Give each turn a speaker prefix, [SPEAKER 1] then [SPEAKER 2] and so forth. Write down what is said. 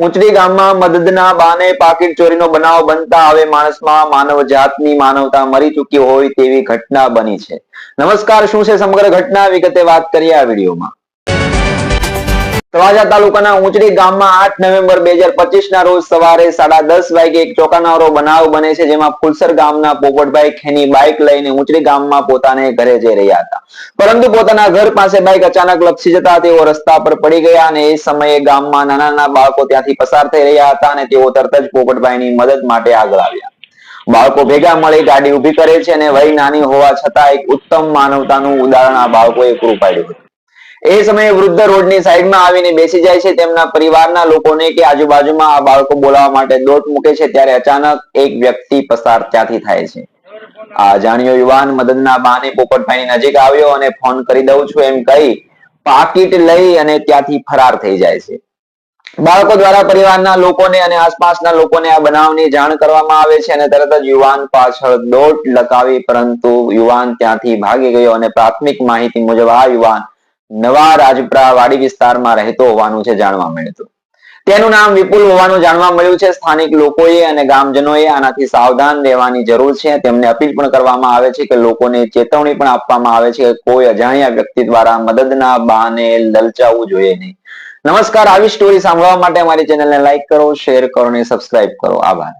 [SPEAKER 1] ઊંચડી ગામમાં મદદના બાને પાકીટ ચોરીનો બનાવ બનતા હવે માણસમાં માનવ જાતની માનવતા મરી ચૂકી હોય તેવી ઘટના બની છે. નમસ્કાર, શું છે સમગ્ર ઘટના? વિગતે વાત કરીએ આ વિડીયોમાં. તળાજા તાલુકાના ઊંચડી ગામમાં આઠ નવેમ્બર બે ના રોજ સવારે સાડા દસ વાગે એક ચોંકાવનારો બનાવ બને છે જેમાં ફુલસર ગામના પોપટભાઈ ખેની બાઇક લઈને ઊંચડી ગામમાં પોતાને ઘરે જઈ રહ્યા હતા. પરંતુ પોતાના ઘર પાસે બાઇક અચાનક લપસી જતા તેઓ રસ્તા પર પડી ગયા અને એ સમયે ગામમાં નાના નાના બાળકો ત્યાંથી પસાર થઈ રહ્યા હતા અને તેઓ તરત જ પોપટભાઈની મદદ માટે આગળ આવ્યા. બાળકો ભેગા મળી ગાડી ઊભી કરે છે અને વય નાની હોવા છતાં એક ઉત્તમ માનવતાનું ઉદાહરણ આ બાળકોએ પૂરું પાડ્યું હતું. એ સમયે વૃદ્ધ રોડની સાઈડમાં આવીને બેસી જાય છે તેમના પરિવારના લોકોને કે આજુબાજુમાં આ બાળકો બોલાવવા માટે દોટ મૂકે છે ત્યારે અચાનક એક વ્યક્તિ પસાર ત્યાંથી થાય છે. આ અજાણ્યો યુવાન મદદના બાને પોપટભાઈની નજીક આવ્યો અને ફોન કરી દઉં છું એમ કહી પાકીટ લઈ અને ત્યાંથી ફરાર થઈ જાય છે. બાળકો દ્વારા પરિવારના લોકોને અને આસપાસના લોકોને આ બનાવની જાણ કરવામાં આવે છે અને તરત જ યુવાન પાછળ દોટ લગાવી પરંતુ યુવાન ત્યાંથી ભાગી ગયો અને પ્રાથમિક માહિતી મુજબ આ યુવાન નવા રાજપરા વાડી વિસ્તારમાં રહેતો હોવાનું છે જાણવા મળ્યું તેનું નામ વિપુલ હોવાનું જાણવા મળ્યું છે. સ્થાનિક લોકોએ અને ગામજનોએ આનાથી સાવધાન રહેવાની જરૂર છે. તેમને અપીલ પણ કરવામાં આવે છે કે લોકોને ચેતવણી પણ આપવામાં આવે છે કે કોઈ અજાણ્યા વ્યક્તિ દ્વારા મદદના બહાને લલચાવવું જોઈએ નહીં. નમસ્કાર. આવી સ્ટોરી સાંભળવા માટે અમારી ચેનલને લાઈક કરો શેર કરો અને સબસ્ક્રાઇબ કરો. આભાર.